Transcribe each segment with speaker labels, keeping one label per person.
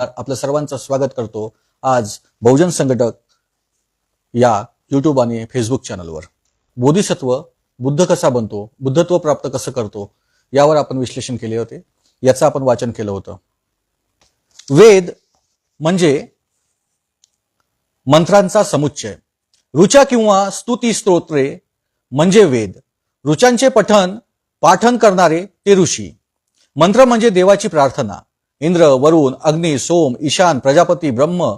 Speaker 1: आपलं सर्वांचं स्वागत करतो आज बहुजन संघटक या युट्यूब आणि फेसबुक चॅनलवर बोधिसत्व बुद्ध कसा बनतो बुद्धत्व प्राप्त कसं करतो यावर आपण विश्लेषण केले होते याचं आपण वाचन केलं होतं. वेद म्हणजे मंत्रांचा समुच्चय. ऋचा किंवा स्तुती स्तोत्रे म्हणजे वेद. ऋचांचे पठन पाठन करणारे ते ऋषी. मंत्र म्हणजे देवाची प्रार्थना. इंद्र वरुण अग्नी सोम ईशान प्रजापती ब्रह्म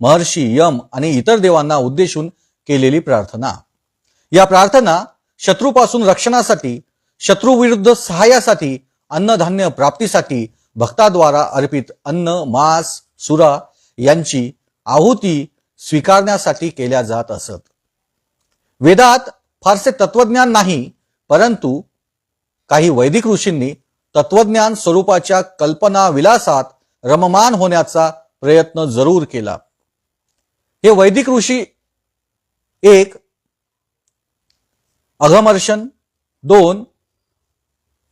Speaker 1: महर्षी यम आणि इतर देवांना उद्देशून केलेली प्रार्थना. या प्रार्थना शत्रूपासून रक्षणासाठी शत्रूविरुद्ध सहाय्यासाठी अन्नधान्य प्राप्तीसाठी भक्ताद्वारा अर्पित अन्न मांस सुरा यांची आहुती स्वीकारण्यासाठी केल्या जात असत. वेदात फारसे तत्वज्ञान नाही परंतु काही वैदिक ऋषींनी तत्वज्ञान स्वरूपाच्या कल्पना विलासात रममान होण्याचा प्रयत्न जरूर केला. हे वैदिक ऋषी एक अघमर्षण दोन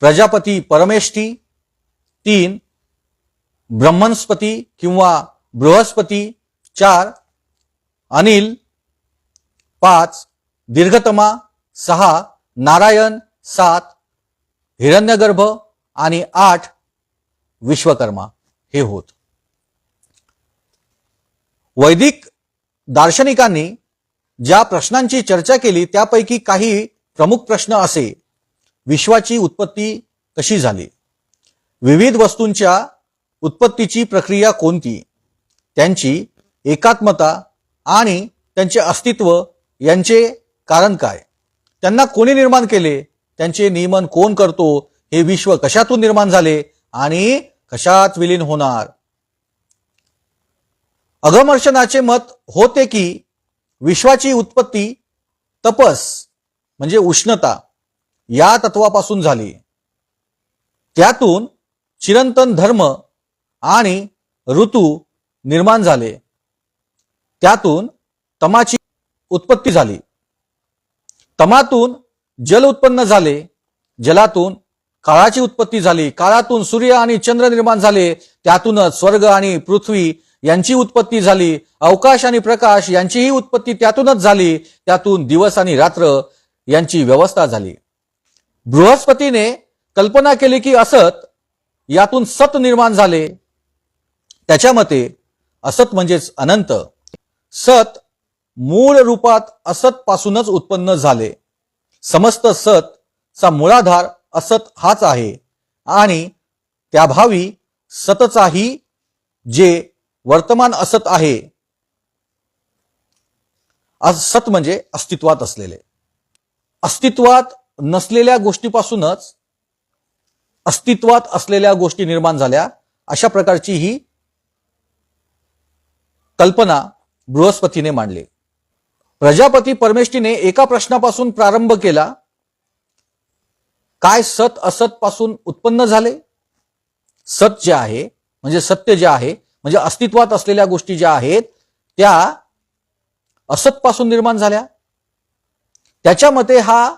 Speaker 1: प्रजापती परमेष्ठी तीन ब्रह्मस्पती किंवा बृहस्पती चार अनिल पाच दीर्घतमा सहा नारायण सात हिरण्यगर्भ आणि आठ विश्वकर्मा हे होत. वैदिक दार्शनिकांनी ज्या प्रश्नांची चर्चा केली त्यापैकी काही प्रमुख प्रश्न असे. विश्वाची उत्पत्ती कशी झाली? विविध वस्तूंच्या उत्पत्तीची प्रक्रिया कोणती? त्यांची एकात्मता आणि त्यांचे अस्तित्व यांचे कारण काय? त्यांना कोणी निर्माण केले? त्यांचे नियमन कोण करतो? हे विश्व कशातून निर्माण झाले आणि कशात विलीन होणार? अगमर्षणाचे मत होते की विश्वाची उत्पत्ती तपस म्हणजे उष्णता या तत्वापासून झाली. त्यातून चिरंतन धर्म आणि ऋतू निर्माण झाले. त्यातून तमाची उत्पत्ती झाली. तमातून जल उत्पन्न झाले. जलातून काळाची उत्पत्ती झाली काळातून सूर्य आणि चंद्र निर्माण झाले त्यातूनच स्वर्ग आणि पृथ्वी यांची उत्पत्ती झाली अवकाश आणि प्रकाश यांचीही उत्पत्ती त्यातूनच झाली त्यातून दिवस आणि रात्र यांची व्यवस्था झाली. बृहस्पतीने कल्पना केली की असत यातून सत निर्माण झाले. त्याच्या मते असत म्हणजेच अनंत. सत मूळ रूपात असत पासूनच उत्पन्न झाले. समस्त सत चा मुळाधार असत हाच आहे. आणि त्याभावी सतचाही जे वर्तमान असत आहे सत म्हणजे अस्तित्वात असलेले. अस्तित्वात नसलेल्या गोष्टीपासूनच अस्तित्वात असलेल्या गोष्टी निर्माण झाल्या अशा प्रकारची ही कल्पना बृहस्पतीने मांडली. प्रजापती परमेष्ठीने एका प्रश्नापासून प्रारंभ केला काय सत असत पासून उत्पन्न झाले? सत जे आहे म्हणजे सत्य जे आहे म्हणजे अस्तित्वात असलेल्या गोष्टी ज्या आहेत त्या असत पासून निर्माण झाल्या. त्याच्या मते हा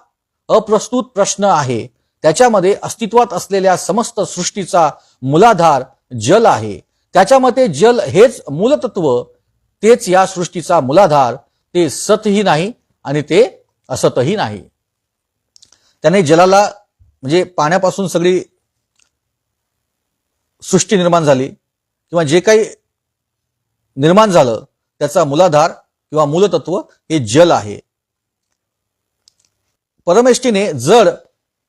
Speaker 1: अप्रस्तुत प्रश्न आहे. त्याच्यामध्ये अस्तित्वात असलेल्या समस्त सृष्टीचा मूलाधार जल आहे. त्याच्या मते जल हेच मूलतत्व तेच या सृष्टीचा मूलाधार ते सतही नाही आणि ते असतही नाही. त्याने जलाला म्हणजे पाण्यापासून सगळी सृष्टी निर्माण झाली किंवा जे काही निर्माण झालं त्याचा मुलाधार किंवा मूलतत्व हे जल आहे. परमेष्टीने जड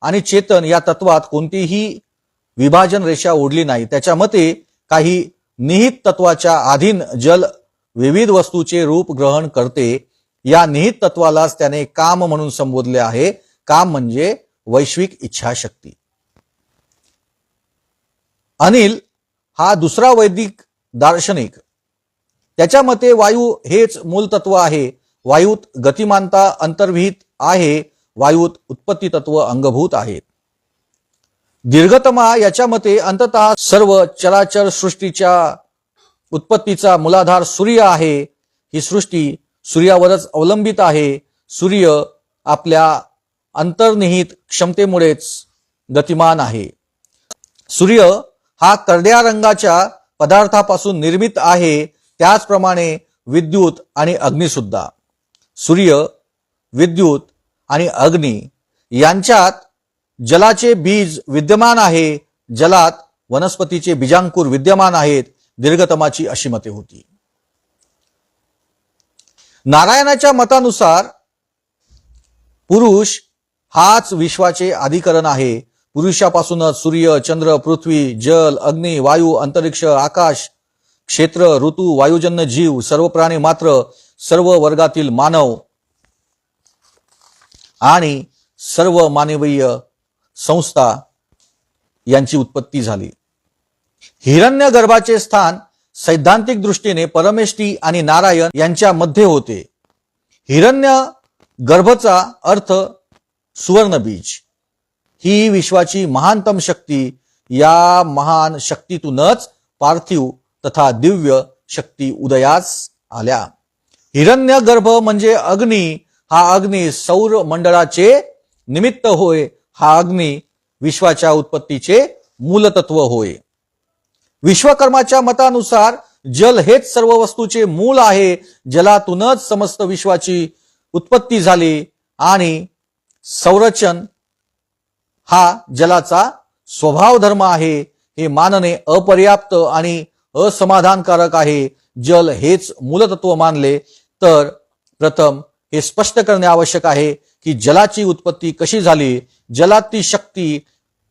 Speaker 1: आणि चेतन या तत्वात कोणतीही विभाजन रेषा ओढली नाही. त्याच्या मते काही निहित तत्वाच्या अधीन जल विविध वस्तूचे रूप ग्रहण करते. या निहित तत्वालाच त्याने काम म्हणून संबोधले आहे. काम म्हणजे वैश्विक इच्छाशक्ती. अनिल हा दुसरा वैदिक दार्शनिक. त्याच्या मते वायू हेच मूलतत्व आहे. वायूत गतिमानता अंतर्विहित आहे. वायूत उत्पत्ती तत्व अंगभूत आहेत दीर्घतमा याच्या मते अंतत सर्व चराचर सृष्टीच्या उत्पत्तीचा मूलाधार सूर्य आहे. ही सृष्टी सूर्यावरच अवलंबित आहे. सूर्य आपल्या अंतर्निहित क्षमतेमुळेच गतिमान आहे. सूर्य हा करड्या रंगाच्या पदार्थापासून निर्मित आहे त्याचप्रमाणे विद्युत आणि अग्नी सुद्धा सूर्य विद्युत आणि अग्नी यांच्यात जलाचे बीज विद्यमान आहे जलात वनस्पतीचे बीजांकुर विद्यमान आहेत दीर्घतमाची अशी मते होती. नारायणाच्या मतानुसार पुरुष हाच विश्वाचे अधिकरण आहे. पुरुषापासूनच सूर्य चंद्र पृथ्वी जल अग्नी वायू अंतरिक्ष आकाश क्षेत्र ऋतू वायुजन्य जीव सर्व प्राणी मात्र सर्व वर्गातील मानव आणि सर्व मानवीय संस्था यांची उत्पत्ती झाली. हिरण्य गर्भाचे स्थान सैद्धांतिक दृष्टीने परमेष्टी आणि नारायण यांच्या मध्ये होते. हिरण्य गर्भचा अर्थ सुवर्ण बीज. ही विश्वाची महानतम शक्ती या महान शक्तीतूनच पार्थिव तथा दिव्य शक्ती उदयास आल्या. हिरण्य गर्भ म्हणजे अग्नी. हा अग्नी सौर मंडळाचे निमित्त होय. हा अग्नी विश्वाच्या उत्पत्तीचे मूलतत्व होय. विश्वकर्माच्या मतानुसार जल हेच सर्व वस्तूचे मूल आहे. जलातूनच समस्त विश्वाची उत्पत्ती झाली आणि संरचन हा जलाचा स्वभाव धर्म आहे हे मानणे अपर्याप्त आणि असमाधानकारक आहे. जल हेच मूलतत्व मानले तर प्रथम हे स्पष्ट करणे आवश्यक आहे की जलाची उत्पत्ती कशी झाली जलात ती शक्ती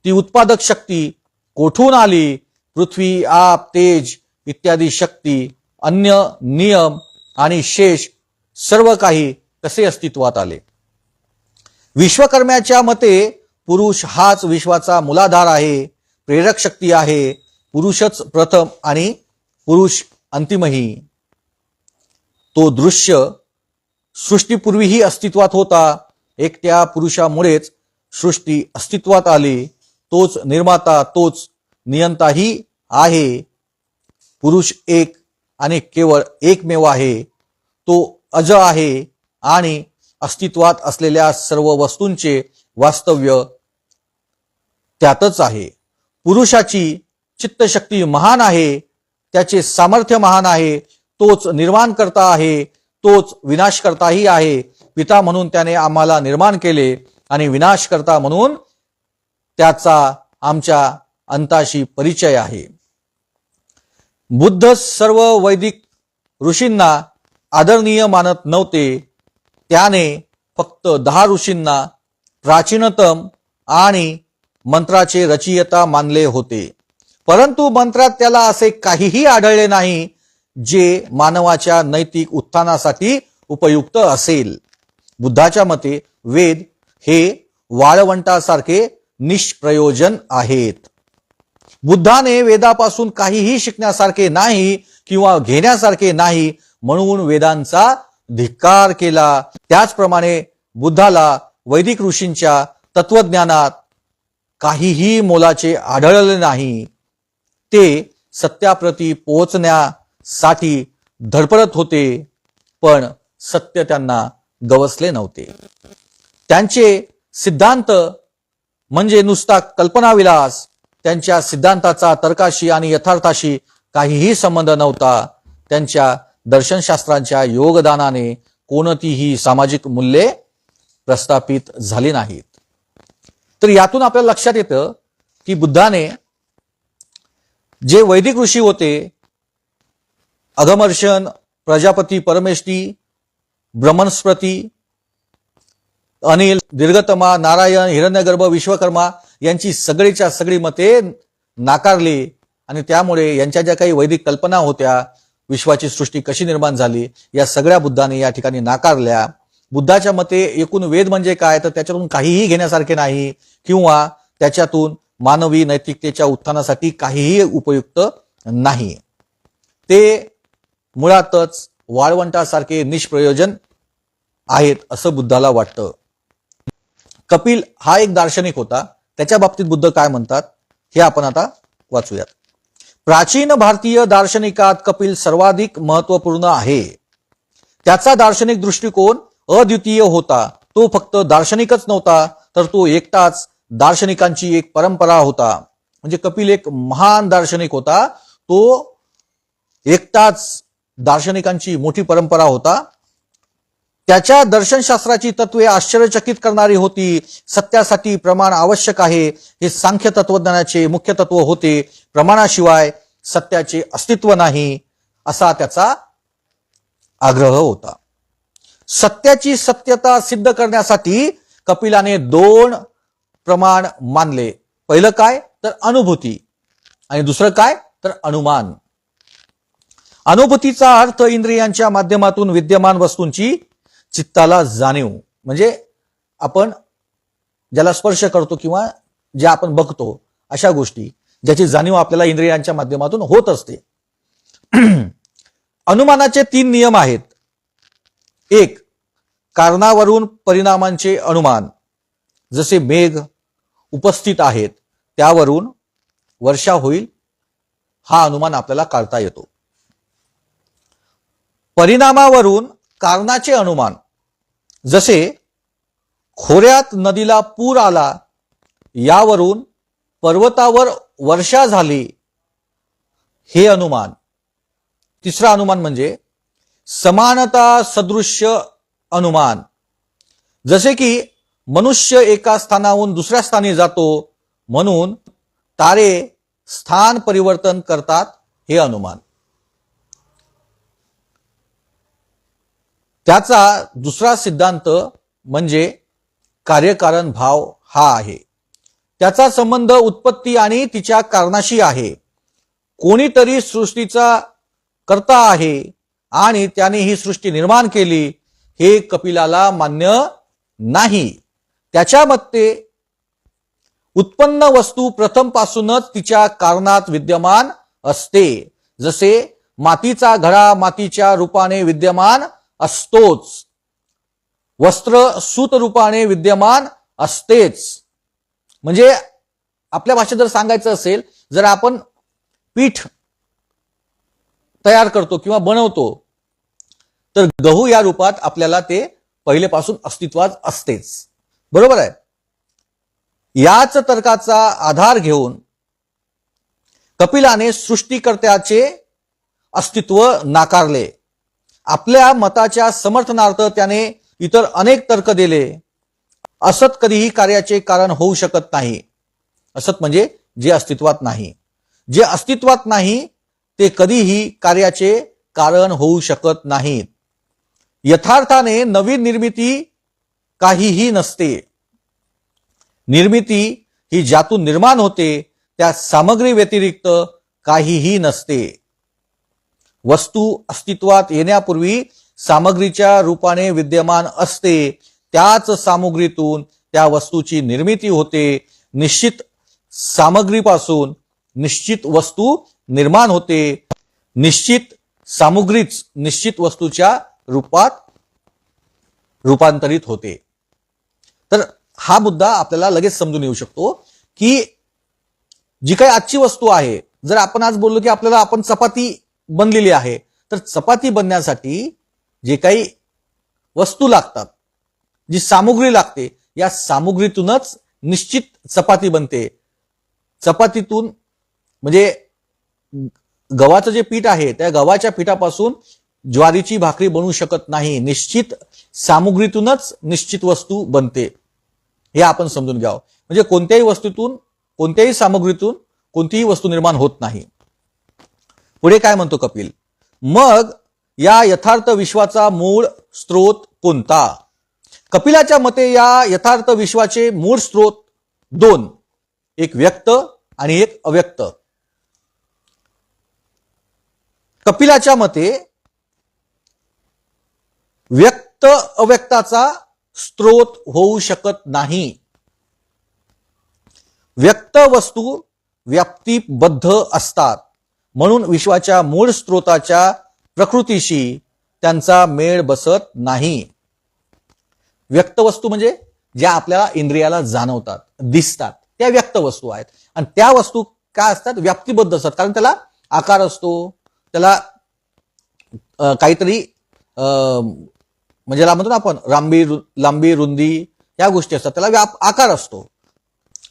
Speaker 1: ती उत्पादक शक्ती कोठून आली पृथ्वी आप तेज इत्यादी शक्ती अन्य नियम आणि शेष सर्व काही कसे अस्तित्वात आले? विश्वकर्म्याच्या मते पुरुष हाच विश्वाचा मूलाधार आहे प्रेरक शक्ती आहे पुरुषच प्रथम आणि पुरुष अंतिमही. तो दृश्य सृष्टीपूर्वीही अस्तित्वात होता एकट्या पुरुषामुळेच सृष्टी अस्तित्वात आली. तोच निर्माता तोच नियंताही आहे. पुरुष एक आणि केवळ एकमेव आहे. तो अज आहे आणि अस्तित्वात असलेल्या सर्व वस्तूंचे वास्तव्य त्यातच आहे. पुरुषाची चित्तशक्ती महान आहे त्याचे सामर्थ्य महान आहे तोच निर्माण करता आहे तोच विनाश करताही आहे. पिता म्हणून त्याने आम्हाला निर्माण केले आणि विनाश करता म्हणून त्याचा आमच्या अंताशी परिचय आहे. बुद्ध सर्व वैदिक ऋषींना आदरणीय मानत नव्हते. त्याने फक्त दहा ऋषींना प्राचीनतम आणि मंत्राचे रचयिता मानले होते. परंतु मंत्रात त्याला असे काहीही आढळले नाही जे मानवाच्या नैतिक उत्थानासाठी उपयुक्त असेल. बुद्धाच्या मते वेद हे वाळवंटासारखे निष्प्रयोजन आहेत. बुद्धाने वेदापासून काहीही शिकण्यासारखे नाही किंवा घेण्यासारखे नाही म्हणून वेदांचा धिक्कार केला. त्याचप्रमाणे बुद्धाला वैदिक ऋषींच्या तत्वज्ञानात काहीही मोलाचे आढळले नाही. ते सत्याप्रती पोहोचण्यासाठी धडपडत होते पण सत्य त्यांना गवसले नव्हते. त्यांचे सिद्धांत म्हणजे नुसता कल्पनाविलास. त्यांच्या सिद्धांताचा तर्काशी आणि यथार्थाशी काहीही संबंध नव्हता. त्यांच्या दर्शनशास्त्रांच्या योगदानाने कोणतीही सामाजिक मूल्ये प्रस्थापित झाली नाहीत. तर यातून आपल्याला लक्षात येतं की बुद्धाने जे वैदिक ऋषी होते अगमर्शन प्रजापती परमेष्ठी ब्रह्मस्पती अनिल दीर्घतमा नारायण हिरण्यगर्भ विश्वकर्मा यांची सगळीच्या सगळी मते नाकारली आणि त्यामुळे यांच्या ज्या काही वैदिक कल्पना होत्या विश्वाची सृष्टी कशी निर्माण झाली या सगळ्या बुद्धाने या ठिकाणी नाकारल्या. बुद्धाच्या मते एकूण वेद म्हणजे काय? तर त्याच्यातून काहीही घेण्यासारखे नाही किंवा त्याच्यातून मानवी नैतिकतेच्या उत्थानासाठी काहीही उपयुक्त नाही. ते मुळातच वाळवंटासारखे निष्प्रयोजन आहेत असं बुद्धाला वाटतं. कपिल हा एक दार्शनिक होता. त्याच्या बाबतीत बुद्ध काय म्हणतात हे आपण आता वाचूयात. प्राचीन भारतीय दार्शनिकात कपिल सर्वाधिक महत्त्वपूर्ण आहे. त्याचा दार्शनिक दृष्टिकोन अद्वितीय होता. तो फक्त दार्शनिकच नव्हता तर तो एकटाच दार्शनिकांची एक परंपरा होता. म्हणजे कपिल एक महान दार्शनिक होता. तो एकटाच दार्शनिकांची मोठी परंपरा होता. त्याच्या दर्शनशास्त्राची तत्वे आश्चर्यचकित करणारी होती. सत्यासाठी प्रमाण आवश्यक आहे. हे सांख्य तत्वज्ञानाचे मुख्य तत्व होते. प्रमाणाशिवाय सत्याचे अस्तित्व नाही असा त्याचा आग्रह होता. सत्याची सत्यता सिद्ध करण्यासाठी कपिलाने दोन प्रमाण मानले. पहिलं काय? तर अनुभूती. आणि दुसरं काय? तर अनुमान. अनुभूतीचा अर्थ इंद्रियांच्या माध्यमातून विद्यमान वस्तूंची चित्ताला जाणीव. म्हणजे आपण ज्याला स्पर्श करतो किंवा ज्या आपण बघतो अशा गोष्टी ज्याची जाणीव आपल्याला इंद्रियांच्या माध्यमातून होत असते. अनुमानाचे तीन नियम आहेत. एक कारणावरून परिणामांचे अनुमान. जसे मेघ उपस्थित आहेत त्यावरून वर्षा होईल हा अनुमान आपल्याला काढता येतो. परिणामावरून कारणाचे अनुमान. जसे खोऱ्यात नदीला पूर आला यावरून पर्वतावर वर्षा झाली हे अनुमान. तिसरा अनुमान म्हणजे समानता सदृश्य अनुमान. जसे की मनुष्य एका स्थानाहून दुसऱ्या स्थानी जातो म्हणून तारे स्थान परिवर्तन करतात हे अनुमान. त्याचा दुसरा सिद्धांत म्हणजे कार्यकारण भाव हा आहे. त्याचा संबंध उत्पत्ती आणि तिच्या कारणाशी आहे. कोणीतरी सृष्टीचा करता आहे आणि त्याने ही सृष्टी निर्माण केली हे कपिलाला मान्य नाही. त्याच्या मते उत्पन्न वस्तू प्रथमपासूनच तिच्या कारणात विद्यमान असते. जसे मातीचा घडा मातीच्या रूपाने विद्यमान असतोच. वस्त्र सूतरूपाने विद्यमान असतेच. म्हणजे आपल्या भाषेत जर सांगायचं असेल जर आपण पीठ तयार करतो किंवा बनवतो तर गहू या रूपात आपल्याला ते पहिलेपासून अस्तित्वात असतेच. बरोबर आहे? याच तर्काचा आधार घेऊन कपिलाने सृष्टीकर्त्याचे अस्तित्व नाकारले. आपल्या मताच्या समर्थनार्थ त्याने इतर अनेक तर्क दिले. असत कधीही कार्याचे कारण होऊ शकत नाही. असत म्हणजे जे अस्तित्वात नाही. जे अस्तित्वात नाही ते कधीही कार्याचे कारण होऊ शकत नाहीत. यथार्थाने नवीन निर्मिती काहीही नसते. निर्मिती ही ज्यातून निर्माण होते त्या सामग्री व्यतिरिक्त काहीही नसते. वस्तू अस्तित्वात येण्यापूर्वी सामग्रीच्या रूपाने विद्यमान असते त्याच सामुग्रीतून त्या वस्तूची निर्मिती होते. निश्चित सामग्रीपासून निश्चित वस्तू निर्माण होते. निश्चित सामुग्रीच निश्चित वस्तूच्या रूपात रूपांतरित होते. तर हा मुद्दा आपल्याला लगेच समजून येऊ शकतो की जी काही आजची वस्तू आहे जर आपण आज बोललो की आपल्याला आपण चपाती बनलेली आहे. तर चपाती बनण्यासाठी जे काही वस्तू लागतात जी सामुग्री लागते या सामुग्रीतूनच निश्चित चपाती बनते. चपातीतून म्हणजे गव्हाचं जे पीठ आहे त्या गव्हाच्या पिठापासून ज्वारीची भाकरी बनवू शकत नाही. निश्चित सामुग्रीतूनच निश्चित वस्तू बनते. हे आपण समजून घ्यावं. म्हणजे कोणत्याही वस्तूतून कोणत्याही सामग्रीतून कोणतीही वस्तू निर्माण होत नाही. पुढे काय म्हणतो कपिल? मग या यथार्थ विश्वाचा मूळ स्रोत कोणता? कपिलाच्या मते या यथार्थ विश्वाचे मूळ स्रोत दोन एक व्यक्त आणि एक अव्यक्त. कपिलाच्या मते व्यक्त अव्यक्ताचा स्रोत होऊ शकत नाही. व्यक्त वस्तू व्याप्तीबद्ध असतात. म्हणून विश्वाच्या मूळ स्रोताच्या प्रकृतीशी त्यांचा मेळ बसत नाही. व्यक्त वस्तू म्हणजे ज्या आपल्याला इंद्रियाला जाणवतात दिसतात त्या व्यक्त वस्तू आहेत. आणि त्या वस्तू काय असतात? व्याप्तीबद्ध असतात. कारण त्याला आकार असतो त्याला काहीतरी म्हणजे म्हणतो ना आपण लांबी रु- लांबी रुंदी या गोष्टी असतात. त्याला व्याप आकार असतो.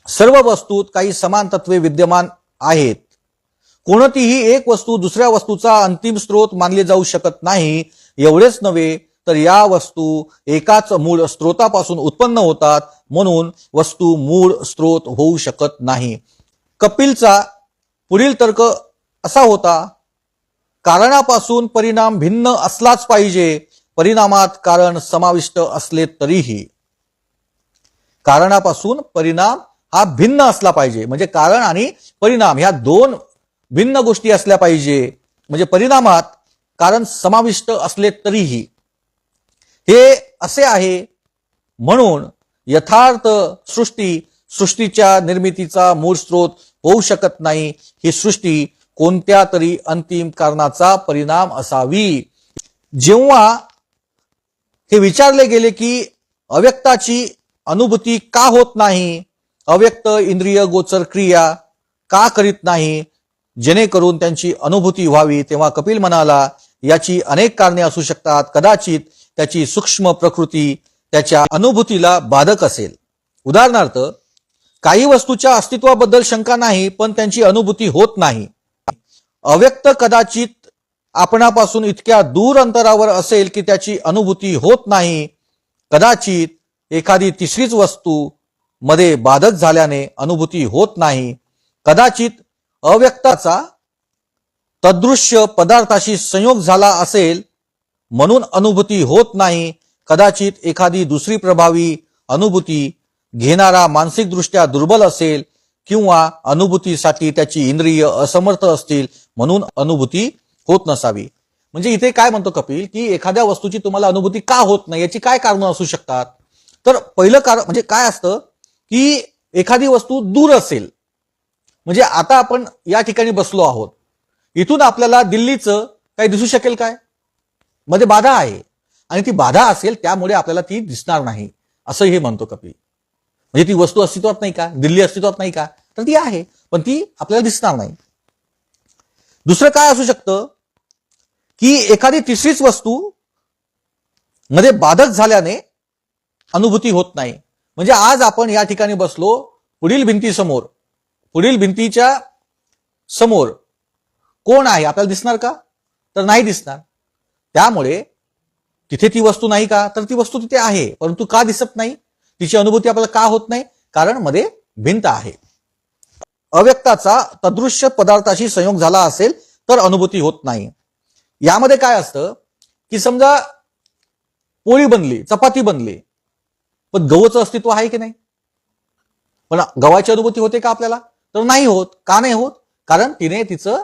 Speaker 1: सर्व वस्तूत काही समान तत्वे विद्यमान आहेत. कोणतीही एक वस्तू दुसऱ्या वस्तूचा अंतिम स्रोत मानली जाऊ शकत नाही एवढेच नव्हे तर या वस्तू एकाच मूळ स्रोतापासून उत्पन्न होतात म्हणून वस्तू मूळ स्रोत होऊ शकत नाही. कपिलचा पुढील तर्क असा होता कारणापासून परिणाम भिन्न असलाच पाहिजे परिणामात कारण समाविष्ट असले तरीही. कारणापासून परिणाम हा भिन्न असला पाहिजे म्हणजे कारण आणि परिणाम ह्या दोन भिन्न गोष्टी असल्या पाहिजे. म्हणजे परिणामात कारण समाविष्ट असले तरीही. हे असे आहे म्हणून यथार्थ सृष्टी सृष्टीच्या निर्मितीचा मूळ स्रोत होऊ शकत नाही. ही सृष्टी कोणत्या तरी अंतिम कारणाचा परिणाम असावी? जेव्हा हे विचारले गेले की अव्यक्ताची अनुभूती का होत नाही? अव्यक्त इंद्रिय गोचर क्रिया का करीत नाही? जेणेकरून त्यांची अनुभूती व्हावी. तेव्हा कपिल म्हणाला याची अनेक कारणे असू शकतात. कदाचित त्याची सूक्ष्म प्रकृती त्याच्या अनुभूतीला बाधक असेल. उदाहरणार्थ काही वस्तूच्या अस्तित्वाबद्दल शंका नाही पण त्यांची अनुभूती होत नाही. अव्यक्त कदाचित आपणापासून इतक्या दूर अंतरावर असेल की त्याची अनुभूती होत नाही. कदाचित एखादी तिसरीच वस्तू मध्ये बाधक झाल्याने अनुभूती होत नाही. कदाचित अव्यक्ताचा तदृश्य पदार्थाशी संयोग झाला असेल म्हणून अनुभूती होत नाही कदाचित एखादी दुसरी प्रभावी अनुभूती घेणारा मानसिकदृष्ट्या दुर्बल असेल किंवा अनुभूतीसाठी त्याची इंद्रिय असमर्थ असतील म्हणून अनुभूती होत नसावी. म्हणजे इथे काय म्हणतो कपिल की एखाद्या वस्तूची तुम्हाला अनुभूती का होत नाही याची काय कारणं असू शकतात? तर पहिलं कारण म्हणजे काय असतं की एखादी वस्तू दूर असेल म्हणजे आता आपण या ठिकाणी बसलो आहोत. इथून आपल्याला दिल्लीचं काही दिसू शकेल काय? मध्ये बाधा आहे. आणि ती बाधा असेल त्यामुळे आपल्याला ती दिसणार नाही. असं हे म्हणतो कपिल. म्हणजे ती वस्तू अस्तित्वात नाही का? दिल्ली अस्तित्वात नाही का? तर ती आहे पण ती आपल्याला दिसणार नाही. दुसरं काय असू शकतं? की एखादी तिसरीच वस्तू मध्ये बाधक झाल्याने अनुभूती होत नाही. म्हणजे आज आपण या ठिकाणी बसलो पुढील भिंतीसमोर. पुढील भिंतीच्या समोर कोण आहे? आपल्याला दिसणार का? तर नाही दिसणार. त्यामुळे तिथे ती वस्तू नाही का? तर ती वस्तू तिथे आहे परंतु का दिसत नाही? तिची अनुभूती आपल्याला का होत नाही? कारण मध्ये भिंत आहे. अव्यक्ताचा तदृश्य पदार्थाशी संयोग झाला असेल तर अनुभूती होत नाही. यामध्ये काय असतं की समजा पोळी बनली चपाती बनली पण गव्हाचं अस्तित्व आहे की नाही? पण गव्हाची अनुभूती होते का आपल्याला? तर नाही होत. का नाही होत? कारण तिने तिचं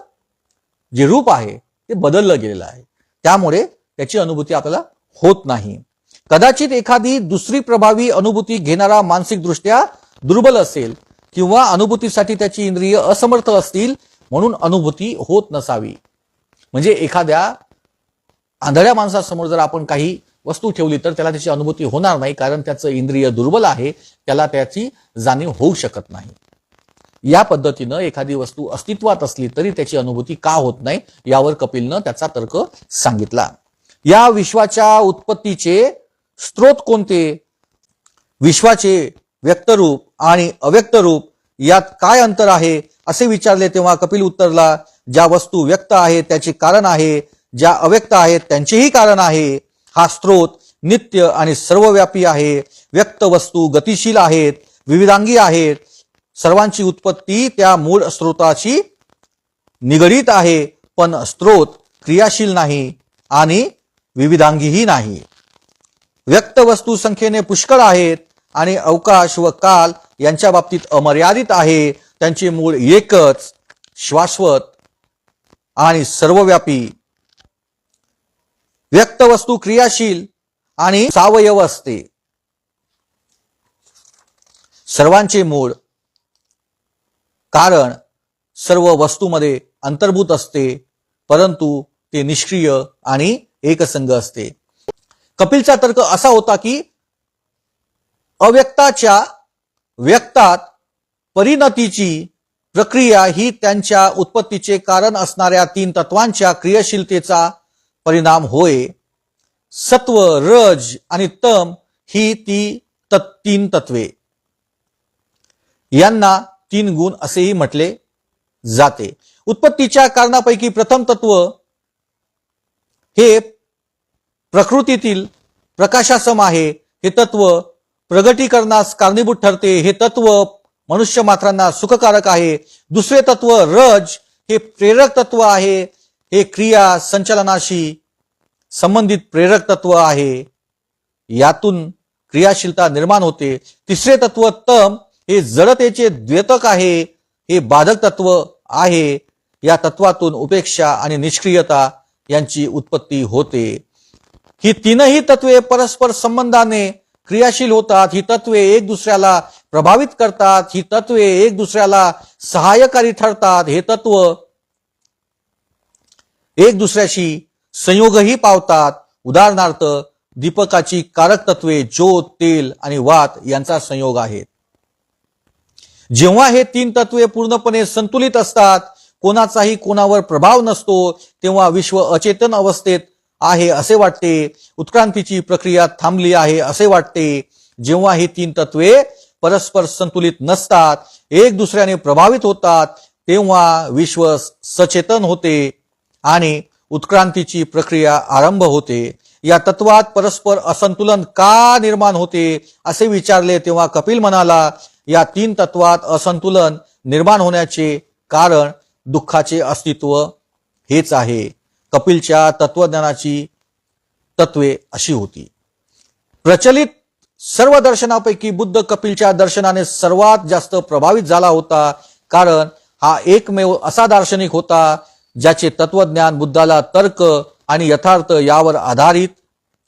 Speaker 1: जे रूप आहे ते बदललं गेलेलं आहे. त्यामुळे त्याची अनुभूती आपल्याला होत नाही. कदाचित एखादी दुसरी प्रभावी अनुभूती घेणारा मानसिकदृष्ट्या दुर्बल असेल किंवा अनुभूतीसाठी त्याची इंद्रिय असमर्थ असतील म्हणून अनुभूती होत नसावी. म्हणजे एखाद्या आंधळ्या माणसासमोर जर आपण काही वस्तू ठेवली तर त्याला त्याची अनुभूती होणार नाही कारण त्याचं इंद्रिय दुर्बल आहे त्याला त्याची जाणीव होऊ शकत नाही. या पद्धतीनं एखादी वस्तू अस्तित्वात असली तरी त्याची अनुभूती का होत नाही यावर कपिलनं त्याचा तर्क सांगितला. या विश्वाच्या उत्पत्तीचे स्रोत कोणते? विश्वाचे व्यक्तरूप आणि अव्यक्त रूप यात काय अंतर आहे असे विचारले तेव्हा कपिल उत्तरला ज्या वस्तू व्यक्त आहेत त्याचे कारण आहे ज्या अव्यक्त आहेत त्यांचेही कारण आहे. हा स्रोत नित्य आणि सर्वव्यापी आहे. व्यक्त वस्तू गतिशील आहेत विविधांगी आहेत. सर्वांची उत्पत्ती त्या मूळ स्रोताशी निगडीत आहे पण स्रोत क्रियाशील नाही आणि विविधांगीही नाही. व्यक्त वस्तू संख्येने पुष्कळ आहेत आणि अवकाश व काल यांच्या बाबतीत अमर्यादित आहे. त्यांचे मूळ एकच शाश्वत आणि सर्वव्यापी. व्यक्त वस्तू क्रियाशील आणि सावयव असते. सर्वांचे मूळ कारण सर्व वस्तूमध्ये अंतर्भूत असते परंतु ते निष्क्रिय आणि एकसंग असते. कपिलचा तर्क असा होता की अव्यक्ताच्या व्यक्तात परिणतीची प्रक्रिया ही त्यांच्या उत्पत्तीचे कारण असणाऱ्या तीन तत्वांच्या क्रियाशीलतेचा परिणाम होय. सत्व रज आणि तम ही ती तत् तीन तत्वे. यांना तीन गुण असेही म्हटले जाते. उत्पत्तीच्या कारणापैकी प्रथम तत्व हे प्रकृतीतील प्रकाशासम आहे. हे तत्व प्रगटीकरणास कारणीभूत ठरते. हे तत्व मनुष्य मात्रांना सुखकारक आहे. दुसरे तत्व रज हे प्रेरक तत्व आहे. हे क्रिया संचलनाशी संबंधित प्रेरक तत्व आहे. यातून क्रियाशीलता निर्माण होते. तिसरे तत्व तम हे जडतेचे द्वेतक आहे हे बाधक तत्व आहे. या तत्वातून उपेक्षा आणि निष्क्रियता यांची उत्पत्ती होते. ही तीनही तत्वे परस्पर संबंधाने क्रियाशील होतात. ही तत्वे एक दुसऱ्याला प्रभावित करतात. ही तत्वे एक दुसऱ्याला सहाय्यकारी ठरतात. हे तत्व एक दुसऱ्याशी संयोगही पावतात. उदाहरणार्थ दीपकाची कारक तत्वे ज्योत तेल आणि वात यांचा संयोग आहेत. जेव्हा हे तीन तत्वे पूर्णपणे संतुलित असतात कोणाचाही कोणावर प्रभाव नसतो तेव्हा विश्व अचेतन अवस्थेत आहे असे वाटते उत्क्रांतीची प्रक्रिया थांबली आहे असे वाटते. जेव्हा ही तीन तत्वे परस्पर संतुलित नसतात एक दुसऱ्याने प्रभावित होतात तेव्हा विश्व सचेतन होते आणि उत्क्रांतीची प्रक्रिया आरंभ होते. या तत्वात परस्पर असंतुलन का निर्माण होते असे विचारले तेव्हा कपिल म्हणाला या तीन तत्वात असंतुलन निर्माण होण्याचे कारण दुःखाचे अस्तित्व हेच आहे. कपिलच्या तत्वज्ञानाची तत्वे अशी होती. प्रचलित सर्व दर्शनापैकी बुद्ध कपिलच्या दर्शनाने सर्वात जास्त प्रभावित झाला होता कारण हा एकमेव असा दार्शनिक होता ज्याचे तत्वज्ञान बुद्धाला तर्क आणि यथार्थ यावर आधारित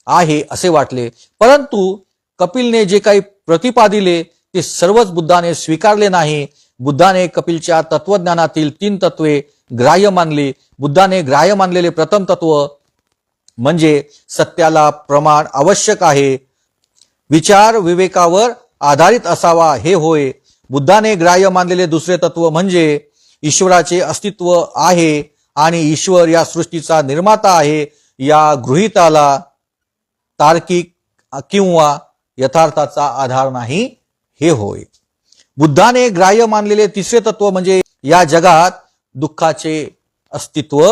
Speaker 1: आहे असे वाटले. परंतु कपिलने जे काही प्रतिपादिले ते सर्वच बुद्धाने स्वीकारले नाही. बुद्धाने कपिलच्या तत्वज्ञानातील तीन तत्वे ग्राह्य मानली. बुद्धाने ग्राह्य मानलेले प्रथम तत्व म्हणजे सत्याला प्रमाण आवश्यक आहे. विचार विवेकावर आधारित असावा हे होय. बुद्धाने ग्राह्य मानलेले दुसरे तत्व म्हणजे ईश्वराचे अस्तित्व आहे आणि ईश्वर या सृष्टीचा निर्माता आहे. या गृहिताला तार्किक किंवा यथार्थाचा आधार नाही. हे होय. बुद्धाने ग्राह्य मानलेले तिसरे तत्व म्हणजे या जगात दुःखाचे अस्तित्व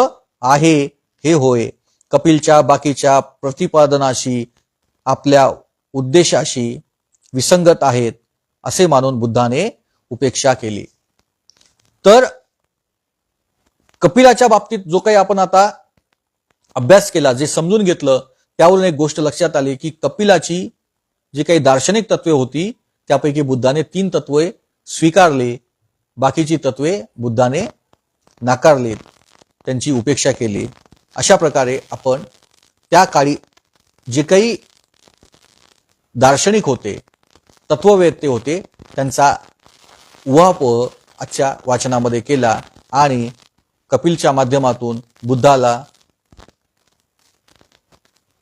Speaker 1: आहे हे होय. कपिलच्या बाकीच्या प्रतिपादनाशी आपल्या उद्देशाशी विसंगत आहेत असे मानून बुद्धाने उपेक्षा केली. तर कपिलाच्या बाबतीत जो काही आपण आता अभ्यास केला जे समजून घेतलं त्यावरून एक गोष्ट लक्षात आली की कपिलाची जी काही दार्शनिक तत्वे होती त्यापैकी बुद्धाने तीन तत्वे स्वीकारले. बाकीची तत्वे बुद्धाने नाकारली त्यांची उपेक्षा केली. अशा प्रकारे आपण त्या काळी जे काही दार्शनिक होते तत्ववेत्ते होते त्यांचा उहापोह आजच्या वाचनामध्ये केला आणि कपिलच्या माध्यमातून बुद्धाला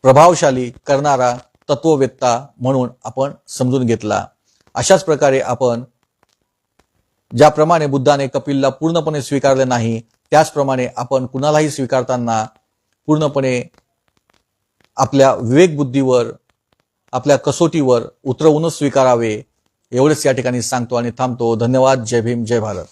Speaker 1: प्रभावशाली करणारा तत्ववेत्ता म्हणून आपण समजून घेतला. अशाच प्रकारे आपण ज्याप्रमाणे बुद्धाने कपिलला पूर्णपणे स्वीकारले नाही त्याचप्रमाणे आपण कुणालाही स्वीकारताना पूर्णपणे आपल्या विवेकबुद्धीवर आपल्या कसोटीवर उतरवूनच स्वीकारावे एवढेच या ठिकाणी सांगतो आणि थांबतो. धन्यवाद. जय भीम. जय भारत.